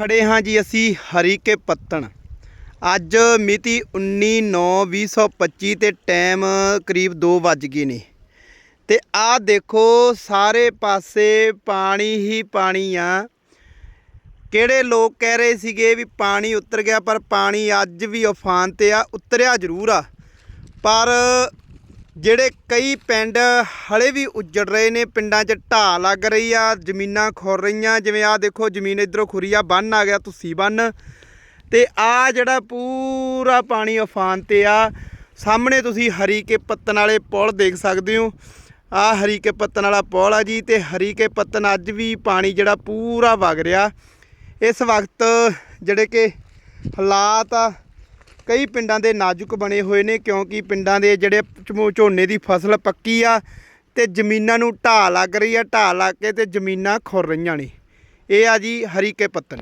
ਖੜੇ ਹਾਂ ਜੀ ਅਸੀਂ ਹਰੀ ਕੇ ਪੱਤਣ। ਅੱਜ ਮਿਤੀ 19/9/2025 ਤੇ ਟਾਈਮ ਕਰੀਬ 2 ਵੱਜ ਗਏ ਨੇ। ਤੇ ਆਹ ਦੇਖੋ ਸਾਰੇ ਪਾਸੇ ਪਾਣੀ ਹੀ ਪਾਣੀ ਆ। ਕਿਹੜੇ ਲੋਕ ਕਹਿ ਰਹੇ ਸੀਗੇ ਵੀ ਪਾਣੀ ਉਤਰ ਗਿਆ, ਪਰ ਪਾਣੀ ਅੱਜ ਵੀ ਉਫਾਨ ਤੇ ਆ, ਉਤਰਿਆ ਜ਼ਰੂਰ ਆ। ਪਰ ਜਿਹੜੇ ਕਈ ਪਿੰਡ ਹਲੇ ਵੀ ਉੱਜੜ ਰਹੇ ਨੇ, ਪਿੰਡਾਂ 'ਚ ਢਾਹ ਲੱਗ ਰਹੀ ਆ, ਜ਼ਮੀਨਾਂ ਖੁਰ ਰਹੀਆਂ, ਜਿਵੇਂ ਆ ਦੇਖੋ ਜ਼ਮੀਨ ਇਧਰੋਂ ਖੁਰੀ ਆ ਬੰਨ ਆ ਗਿਆ ਤੁਸੀਂ ਬੰਨ ਤੇ ਆ ਜਿਹੜਾ ਪੂਰਾ ਪਾਣੀ ਉਫਾਨ ਤੇ ਆ, ਸਾਹਮਣੇ ਤੁਸੀਂ ਹਰੀ ਕੇ ਪੱਤਨ ਵਾਲੇ ਪੁਲ ਦੇਖ ਸਕਦੇ ਹੋ। ਆ ਹਰੀ ਕੇ ਪੱਤਨ ਵਾਲਾ ਪੁਲ ਆ ਜੀ, ਤੇ ਹਰੀ ਕੇ ਪੱਤਨ ਅੱਜ ਵੀ ਪਾਣੀ ਜਿਹੜਾ ਪੂਰਾ ਵਗ ਰਿਹਾ। ਇਸ ਵਕਤ ਜਿਹੜੇ ਕਿ ਹਾਲਾਤ ਆ ਕਈ ਪਿੰਡਾਂ ਦੇ ਨਾਜ਼ੁਕ ਬਣੇ ਹੋਏ ਨੇ ਕਿਉਂਕਿ ਪਿੰਡਾਂ ਦੇ ਜਿਹੜੇ ਝਮੋ- ਝੋਨੇ ਦੀ ਫਸਲ ਪੱਕੀ ਆ ਤੇ ਜ਼ਮੀਨਾਂ ਨੂੰ ਢਾਹ ਲੱਗ ਰਹੀ ਆ, ਢਾਹ ਲੱਗ ਕੇ ਤੇ ਜ਼ਮੀਨਾਂ ਖੁਰ ਰਹੀਆਂ ਨੇ। ਇਹ ਆ ਜੀ ਹਰੀ ਕੇ ਪੱਤਨ